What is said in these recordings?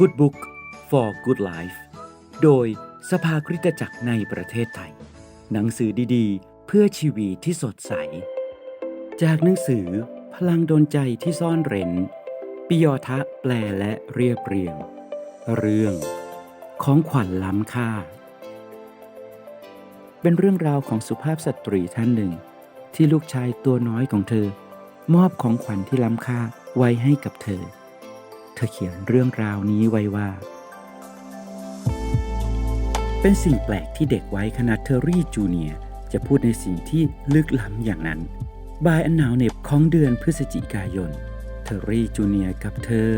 Good Book for Good Life โดยสภาคริสตจักรในประเทศไทย หนังสือดีๆ เพื่อชีวิตที่สดใส จากหนังสือพลังดนใจที่ซ่อนเร้นปิยทะแปลและเรียบเรียง เรื่องของขวัญล้ำค่า เป็นเรื่องราวของสุภาพสตรีท่านหนึ่ง ที่ลูกชายตัวน้อยของเธอ มอบของขวัญที่ล้ำค่าไว้ให้กับเธอ เธอเขียนเรื่องราวนี้ไว้ว่า เป็นสิ่งแปลกที่เด็กไว้ขนาดเทอรี่จูเนียจะพูดในสิ่งที่ลึกล้ำอย่างนั้น บายอันหนาวเหน็บของเดือนพฤศจิกายน เทอรี่จูเนียกับเธอ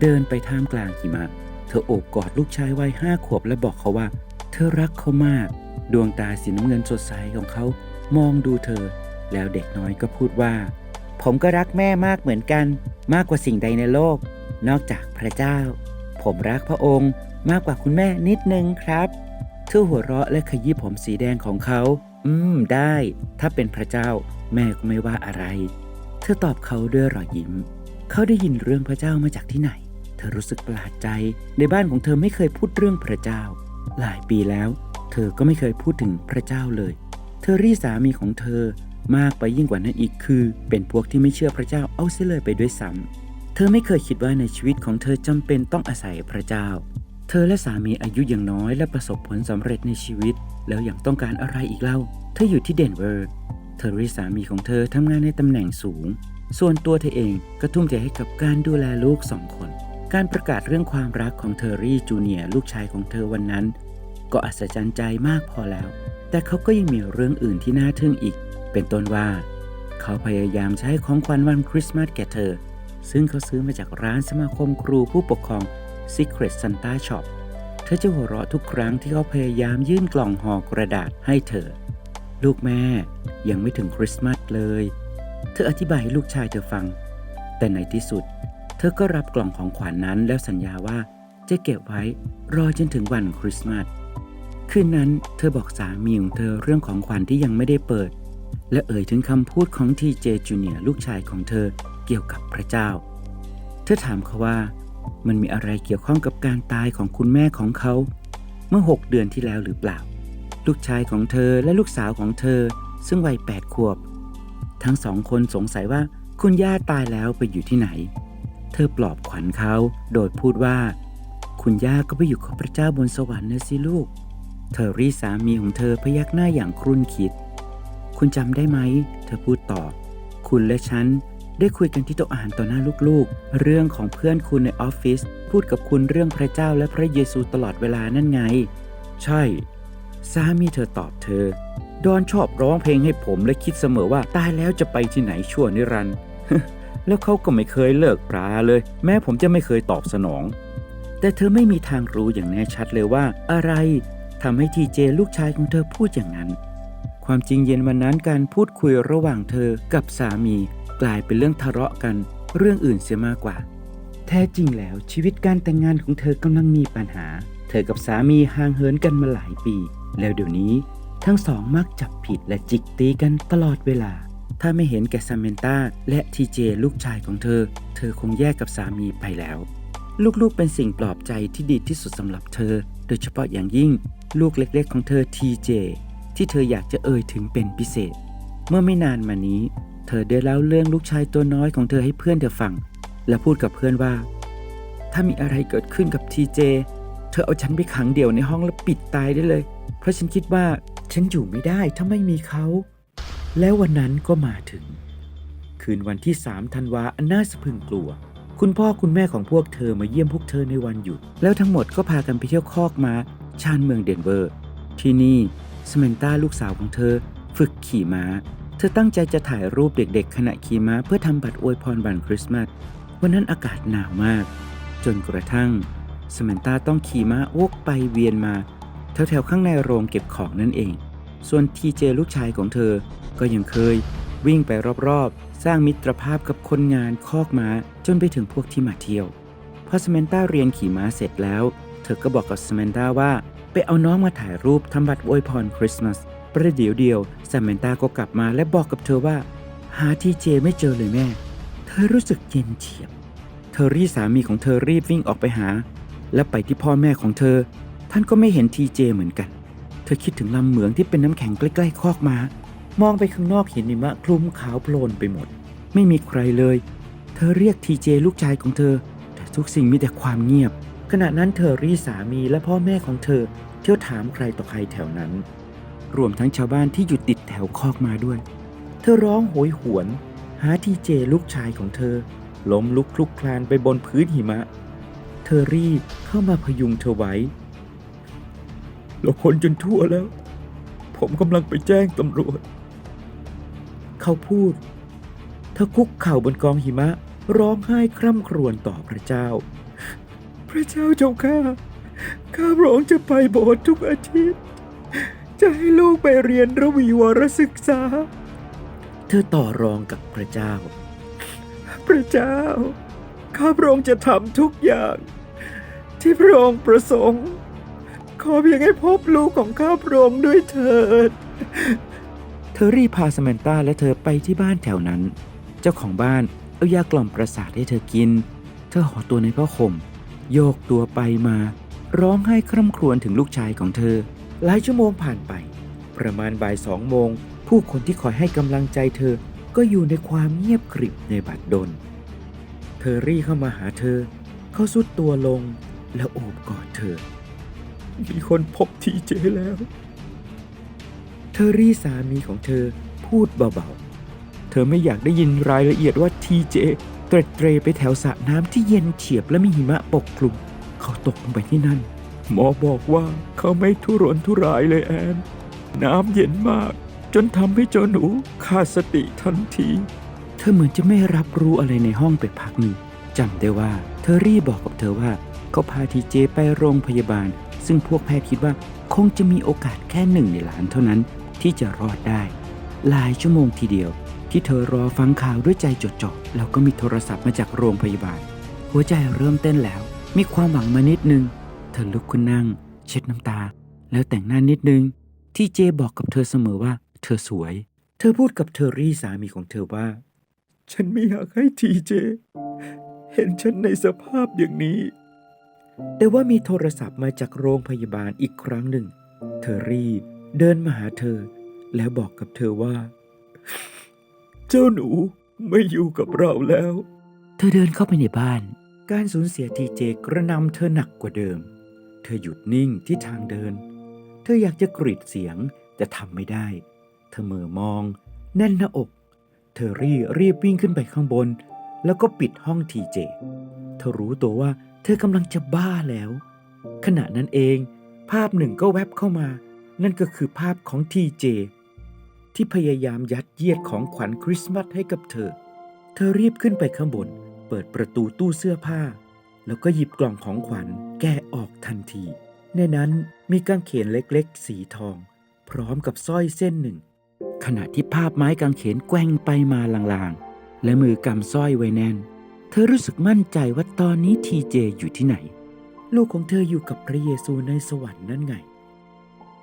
เดินไปท่ามกลางหิมะ เธอโอบกอดลูกชายวัยห้าขวบและบอกเขาว่า เธอรักเขามาก ดวงตาสีน้ำเงินสดใสของเขามองดูเธอ แล้วเด็กน้อยก็พูดว่า ผมก็รักแม่มากเหมือนกัน มากกว่าสิ่งใดในโลก นอกจากพระเจ้า ผมรักพระองค์มากกว่าคุณแม่นิดนึงครับเธอหัวเราะและขยี้ผมสีแดงของเขา อืม ได้ ถ้าเป็นพระเจ้า แม่ก็ไม่ว่าอะไร เธอตอบเขาด้วยรอยยิ้ม เขาได้ยินเรื่องพระเจ้ามาจากที่ไหน เธอรู้สึกประหลาดใจ ในบ้านของเธอไม่เคยพูดเรื่องพระเจ้า หลายปีแล้ว เธอก็ไม่เคยพูดถึงพระเจ้าเลย เธอรีสามีของเธอมากไปยิ่งกว่านั้นอีกคือ เป็นพวกที่ไม่เชื่อพระเจ้าเอาเสียเลยไปด้วยซ้ำ เธอไม่เคยคิดว่าในชีวิตของเธอจำเป็นต้องอาศัยพระเจ้า เธอและสามีอายุยังน้อยและประสบผลสำเร็จในชีวิต แล้วยังต้องการอะไรอีกเล่า เธออยู่ที่เดนเวอร์ เธอรีสามีของเธอทำงานในตำแหน่งสูง ส่วนตัวเธอเองก็ทุ่มเทให้กับการดูแลลูกสองคน การประกาศเรื่องความรักของเทอรี่จูเนียร์ลูกชายของเธอวันนั้น ก็อัศจรรย์ใจมากพอแล้ว แต่เขาก็ยังมีเรื่องอื่นที่น่าทึ่งอีก เป็นต้นว่า เขาพยายามใช้ของขวัญวันคริสต์มาสแก่เธอ ซึ่งเขาซื้อมาจากร้านสมาคมครูผู้ปกครอง Secret Santa Shop เธอจะหัวเราะทุกครั้งที่เขาพยายามยื่นกล่องห่อกระดาษให้เธอ ลูกแม่ยังไม่ถึงคริสต์มาสเลย เธออธิบายให้ลูกชายเธอฟัง แต่ในที่สุด เธอก็รับกล่องของขวัญนนั้นแล้วสัญญาว่าจะเก็บไว้รอจนถึงวันคริสต์มาสคืนนั้นเธอบอกสามีของเธอเรื่องของขวัญที่ยังไม่ได้เปิด และเอ่ยถึงคำพูดของทีเจจูเนียลูกชายของเธอ เกี่ยวกับพระเจ้า เธอถามเขาว่า มันมีอะไรเกี่ยวข้องกับการตายของคุณแม่ของเขา เมื่อ6เดือนที่แล้วหรือเปล่า ลูกชายของเธอและลูกสาวของเธอ ซึ่งวัย8ขวบ ทั้งสองคนสงสัยว่าคุณย่าตายแล้วไปอยู่ที่ไหน เธอปลอบขวัญเขาโดยพูดว่า คุณย่าก็ไปอยู่กับพระเจ้าบนสวรรค์นะสิลูก เธอรีสามีของเธอพยักหน้าอย่างครุ่นคิด คุณจำได้ไหม เธอพูดต่อ คุณและฉัน ได้คุยกันที่โต๊ะอาหารต่อหน้าลูกๆ เรื่องของเพื่อนคุณในออฟฟิศพูดกับคุณเรื่องพระเจ้าและพระเยซูตลอดเวลานั่นไง ใช่ สามีเธอตอบเธอ ดอนชอบร้องเพลงให้ผมและคิดเสมอว่าตายแล้วจะไปที่ไหนชั่วนิรันด์แล้วเขาก็ไม่เคยเลิกปราเลย แม้ผมจะไม่เคยตอบสนอง แต่เธอไม่มีทางรู้อย่างแน่ชัดเลยว่า อะไรทำให้ทีเจลูกชายของเธอพูดอย่างนั้น ความจริงเย็นวันนั้นการพูดคุยระหว่างเธอกับสามี กลายเป็นเรื่องทะเลาะกันเรื่องอื่นเสียมากกว่า แท้จริงแล้วชีวิตการแต่งงานของเธอกำลังมีปัญหา เธอกับสามีห่างเหินกันมาหลายปี แล้วเดี๋ยวนี้ทั้งสองมักจับผิดและจิกตีกันตลอดเวลา ถ้าไม่เห็นแกซามเมนตาและทีเจลูกชายของเธอ เธอคงแยกกับสามีไปแล้ว ลูกๆเป็นสิ่งปลอบใจที่ดีที่สุดสำหรับเธอ โดยเฉพาะอย่างยิ่ง ลูกเล็กๆของเธอทีเจที่เธออยากจะเอ่ยถึงเป็นพิเศษ เมื่อไม่นานมานี้ เธอได้เล่าเรื่องลูกชายตัวน้อยของเธอให้เพื่อนเธอฟัง และพูดกับเพื่อนว่า ถ้ามีอะไรเกิดขึ้นกับทีเจ เธอเอาฉันไปขังเดี่ยวในห้องแล้วปิดตายได้เลย เพราะฉันคิดว่าฉันอยู่ไม่ได้ถ้าไม่มีเขา แล้ววันนั้นก็มาถึง คืนวันที่3ธันวาอันน่าสะพรึงกลัว คุณพ่อคุณแม่ของพวกเธอมาเยี่ยมพวกเธอในวันหยุด แล้วทั้งหมดก็พากันไปเที่ยวคอกม้าชานเมืองเดนเวอร์ ที่นี่สเมนต้าลูกสาวของเธอ ฝึกขี่ม้า ธอตั้งใจจะถ่ายรูปเด็กๆ ขณะขี่ม้าเพื่อทำบัตรอวยพรวันคริสต์มาส วันนั้นอากาศหนาวมาก จนกระทั่งสเมนต้าต้องขี่ม้าวกไปเวียนมา แถวๆข้างในโรงเก็บของนั่นเอง ส่วนทีเจลูกชายของเธอ ก็ยังเคย วิ่งไปรอบๆ สร้างมิตรภาพกับคนงานคอกม้าจนไปถึงพวกที่มาเที่ยว พอสเมนต้าเรียนขี่ม้าเสร็จแล้ว เธอก็บอกกับสเมนต้าว่า ไปเอาน้องมาถ่ายรูปทำบัตรอวยพรคริสต์มาส ประเดี๋ยวเดียวสเมนตาก็กลับมาและบอกกับเธอว่า หาทีเจไม่เจอเลยแม่ เธอรู้สึกเย็นเฉียบ เธอรีสามีของเธอรีบวิ่งออกไปหา และไปที่พ่อแม่ของเธอ ท่านก็ไม่เห็นทีเจเหมือนกัน เธอคิดถึงลำเหมืองที่เป็นน้ำแข็งใกล้ๆคอกม้ามองไปข้างนอกเห็นหิมะคลุมขาวโพลนไปหมด ไม่มีใครเลย เธอเรียกทีเจลูกชายของเธอ แต่ทุกสิ่งมีแต่ความเงียบ ขณะนั้นเธอรีสามีและพ่อแม่ของเธอเที่ยวถามใครต่อใครแถวนั้น รวมทั้งชาวบ้านที่อยู่ติดแถวคอกมาด้วย เธอร้องโหยหวน หาทีเจลูกชายของเธอ ล้มลุกคลุกคลานไปบนพื้นหิมะ เธอรีบเข้ามาพยุงเธอไว้เราคนจนทั่วแล้ว ผมกำลังไปแจ้งตำรวจ เขาพูด เธอคุกเข่าบนกองหิมะ ร้องไห้คร่ำครวญต่อพระเจ้า พระเจ้าเจ้าข้า ข้าระองจะไปโบสถ์ทุกอาทิตย์ จะให้ลูกไปเรียนระวีวรศึกษา เธอต่อรองกับพระเจ้า พระเจ้า ข้าพระองค์จะทำทุกอย่าง ที่พระองค์ประสงค์ ขอเพียงให้พบลูกของข้าพระองค์ด้วยเถิด เธอรีบพาสแมนตาและเธอไปที่บ้านแถวนั้น เจ้าของบ้านเอายากล่อมประสาทให้เธอกิน เธอห่อตัวในผ้าห่มโยกตัวไปมา ร้องไห้คร่ำครวญถึงลูกชายของเธอ หลายชั่วโมงผ่านไป ประมาณบ่ายสองโมง ผู้คนที่คอยให้กำลังใจเธอก็อยู่ในความเงียบกริบในบัดดลเธอรีเข้ามาหาเธอ เขาสุดตัวลงแล้วโอบกอดเธอ มีคนพบทีเจแล้ว เธอรี่สามีของเธอพูดเบาๆ เธอไม่อยากได้ยินรายละเอียดว่าทีเจเตร็ดเตรไปแถวสระน้ำที่เย็นเฉียบและมีหิมะปกคลุม เขาตกลงไปที่นั่น หมอบอกว่าเขาไม่ทุรนทุรายเลยแอน น้ำเย็นมาก จนทำให้เจ้าหนูขาดสติทันที เธอเหมือนจะไม่รับรู้อะไรในห้องไปพักหนึ่งจำได้ว่าเธอรี่บอกกับเธอว่า เขาพาทีเจไปโรงพยาบาล ซึ่งพวกแพทย์คิดว่าคงจะมีโอกาสแค่หนึ่งในล้านเท่านั้นที่จะรอดได้ หลายชั่วโมงทีเดียว ที่เธอรอฟังข่าวด้วยใจจดจ่อแล้วก็มีโทรศัพท์มาจากโรงพยาบาล หัวใจเริ่มเต้นแล้ว มีความหวังมานิดนึง เธอลุกขึ้นนั่ง เช็ดน้ำตา แล้วแต่งหน้านิดนึง ที่เจบอกกับเธอเสมอว่า เธอสวย เธอพูดกับเทอรี่สามีของเธอว่า ฉันไม่อยากให้ทีเจ เห็นฉันในสภาพอย่างนี้ แต่ว่ามีโทรศัพท์มาจากโรงพยาบาลอีกครั้งหนึ่งเธอรีบเดินมาหาเธอ แล้วบอกกับเธอว่า เจ้าหนูไม่อยู่กับเราแล้ว เธอเดินเข้าไปในบ้าน การสูญเสียทีเจกระหนำเธอหนักกว่าเดิม เธอหยุดนิ่งที่ทางเดิน เธออยากจะกรีดเสียงแต่ทำไม่ได้ เธอเม่อมอง แน่นหน้าอก เธอรีบรีบวิ่งขึ้นไปข้างบน แล้วก็ปิดห้องทีเจ เธอรู้ตัวว่าเธอกำลังจะบ้าแล้ว ขณะนั้นเอง ภาพหนึ่งก็แวบเข้ามา นั่นก็คือภาพของทีเจ ที่พยายามยัดเยียดของขวัญคริสต์มาสให้กับเธอ เธอรีบขึ้นไปข้างบน เปิดประตูตู้เสื้อผ้า แล้วก็หยิบกล่องของขวัญ แกะออกทันที ในนั้นมีกางเขนเล็กๆ สีทอง พร้อมกับสร้อยเส้นหนึ่ง ขณะที่ภาพไม้กางเขนแกว่งไปมาลางๆ และมือกำสร้อยไว้แน่น เธอรู้สึกมั่นใจว่าตอนนี้ทีเจอยู่ที่ไหน ลูกของเธออยู่กับพระเยซูในสวรรค์นั่นไง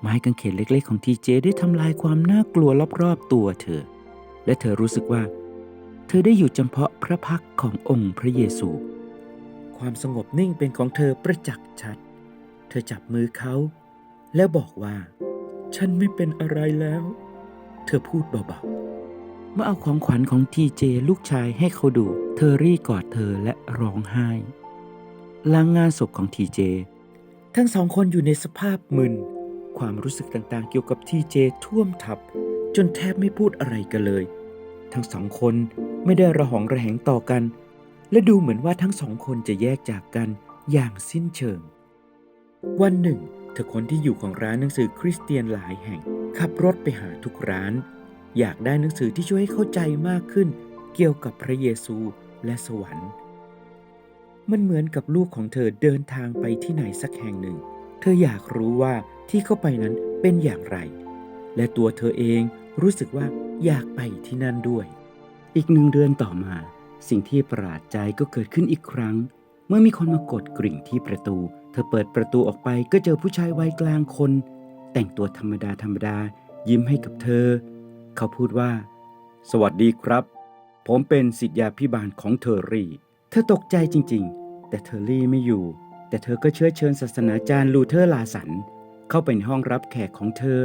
ไม้กางเขนเล็กๆ ของทีเจได้ทำลายความน่ากลัวรอบๆตัวเธอ และเธอรู้สึกว่า เธอได้อยู่จำเพาะพระพักขององค์พระเยซู ความสงบนิ่งเป็นของเธอประจักษ์ชัด เธอจับมือเขา แล้วบอกว่า ฉันไม่เป็นอะไรแล้ว เธอพูดเบาๆ เมื่อเอาของขวัญของทีเจลูกชายให้เขาดู เธอรีกอดเธอและร้องไห้หลังงานศพของทีเจ ทั้งสองคนอยู่ในสภาพมึน ความรู้สึกต่างๆ เกี่ยวกับทีเจท่วมทับ จนแทบไม่พูดอะไรกันเลย ทั้งสองคนไม่ได้ระหองระแหงต่อกัน และดูเหมือนว่าทั้งสองคนจะแยกจากกันอย่างสิ้นเชิง วันหนึ่ง เธอคนที่อยู่ของร้านหนังสือคริสเตียนหลายแห่ง ขับรถไปหาทุกร้าน อยากได้หนังสือที่ช่วยให้เข้าใจมากขึ้น เกี่ยวกับพระเยซูและสวรรค์ มันเหมือนกับลูกของเธอเดินทางไปที่ไหนสักแห่งหนึ่ง เธออยากรู้ว่าที่เข้าไปนั้นเป็นอย่างไร และตัวเธอเองรู้สึกว่าอยากไปที่นั่นด้วย อีกหนึ่งเดือนต่อมา สิ่งที่ประหลาดใจก็เกิดขึ้นอีกครั้ง เมื่อมีคนมากดกริ่งที่ประตู เธอเปิดประตูออกไปก็เจอผู้ชายวัยกลางคน แต่งตัวธรรมดาธรรมดา ยิ้มให้กับเธอ เขาพูดว่า สวัสดีครับ ผมเป็นสิทธยาพิบาลของเทอรี่ เธอตกใจจริง ๆ แต่เทอรี่ไม่อยู่ แต่เธอก็เชื้อเชิญศาสนาจารย์ลูเทอร์ลาสัน เข้าไปในห้องรับแขกของเธอ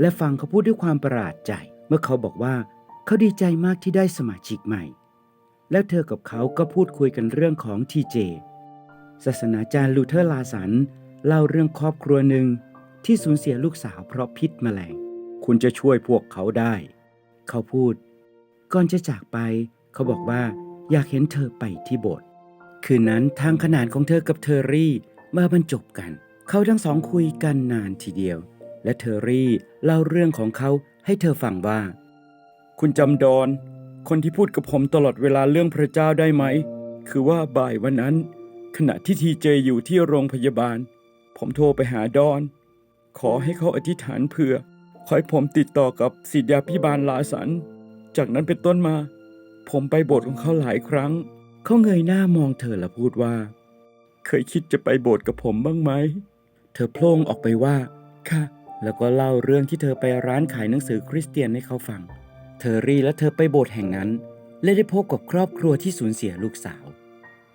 และฟังเขาพูดด้วยความประหลาดใจ เมื่อเขาบอกว่า เขาดีใจมากที่ได้สมาชิกใหม่ แล้วเธอกับเขาก็พูดคุยกันเรื่องของทีเจ ศาสนาจารย์ลูเทอร์ลาสันเล่าเรื่องครอบครัวหนึ่งที่สูญเสียลูกสาวเพราะพิษแมลง คุณจะช่วยพวกเขาได้ เขาพูด ก่อนจะจากไป เขาบอกว่าอยากเห็นเธอไปที่โบสถ์ คืนนั้นทางขนานของเธอกับเทอรี่มาบรรจบกัน เขาทั้งสองคุยกันนานทีเดียว และเทอรี่เล่าเรื่องของเขาให้เธอฟังว่า คุณจำดอน คนที่พูดกับผมตลอดเวลาเรื่องพระเจ้าได้ไหม คือว่าบ่ายวันนั้น ขณะที่ทีเจอยู่ที่โรงพยาบาล ผมโทรไปหาดอน ขอให้เขาอธิษฐานเผื่อ ขอให้ผมติดต่อกับศิษยาพิบาลลาสัน จากนั้นเป็นต้นมา ผมไปโบสถ์ของเขาหลายครั้ง เขาเงยหน้ามองเธอและพูดว่า เคยคิดจะไปโบสถ์กับผมบ้างไหม เธอโพล่งออกไปว่า ค่ะ แล้วก็เล่าเรื่องที่เธอไปร้านขายหนังสือคริสเตียนให้เขาฟัง เธอรีและเธอไปโบสถ์แห่งนั้น และได้พบกับครอบครัวที่สูญเสียลูกสาว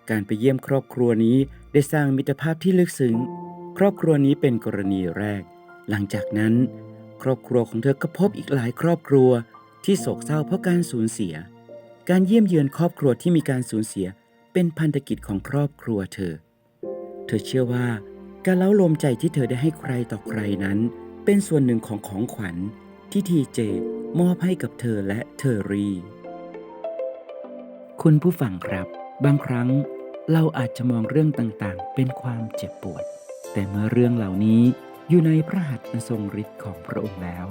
การไปเยี่ยมครอบครัวนี้ได้สร้างมิตรภาพที่ลึกซึ้ง ครอบครัวนี้เป็นกรณีแรก หลังจากนั้น ครอบครัวของเธอก็พบอีกหลายครอบครัวที่โศกเศร้าเพราะการสูญเสีย การเยี่ยมเยือนครอบครัวที่มีการสูญเสียเป็นพันธกิจของครอบครัวเธอ เธอเชื่อว่า การเล้าลมใจที่เธอได้ให้ใครต่อใครนั้น เป็นส่วนหนึ่งของของขวัญที่ทีเจ มอบให้กับเธอและเทอรี่คุณผู้ฟังครับ บางครั้งเราอาจจะมองเรื่องต่างๆ เป็นความเจ็บปวด แต่เมื่อเรื่องเหล่านี้อยู่ในพระหัตถ์อันทรงฤทธิ์ของพระองค์แล้ว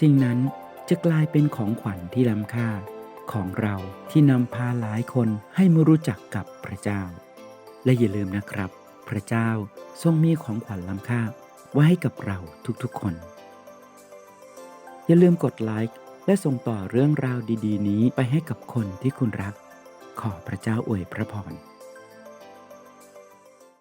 สิ่งนั้นจะกลายเป็นของขวัญที่ล้ำค่า ของเราที่นำพาหลายคนให้มารู้จักกับพระเจ้า และอย่าลืมนะครับ พระเจ้าทรงมีของขวัญล้ำค่าไว้ให้กับเราทุกๆคน อย่าลืมกดไลค์และส่งต่อเรื่องราวดี ๆ นี้ไปให้กับคนที่คุณรัก ขอพระเจ้าอวยพระพร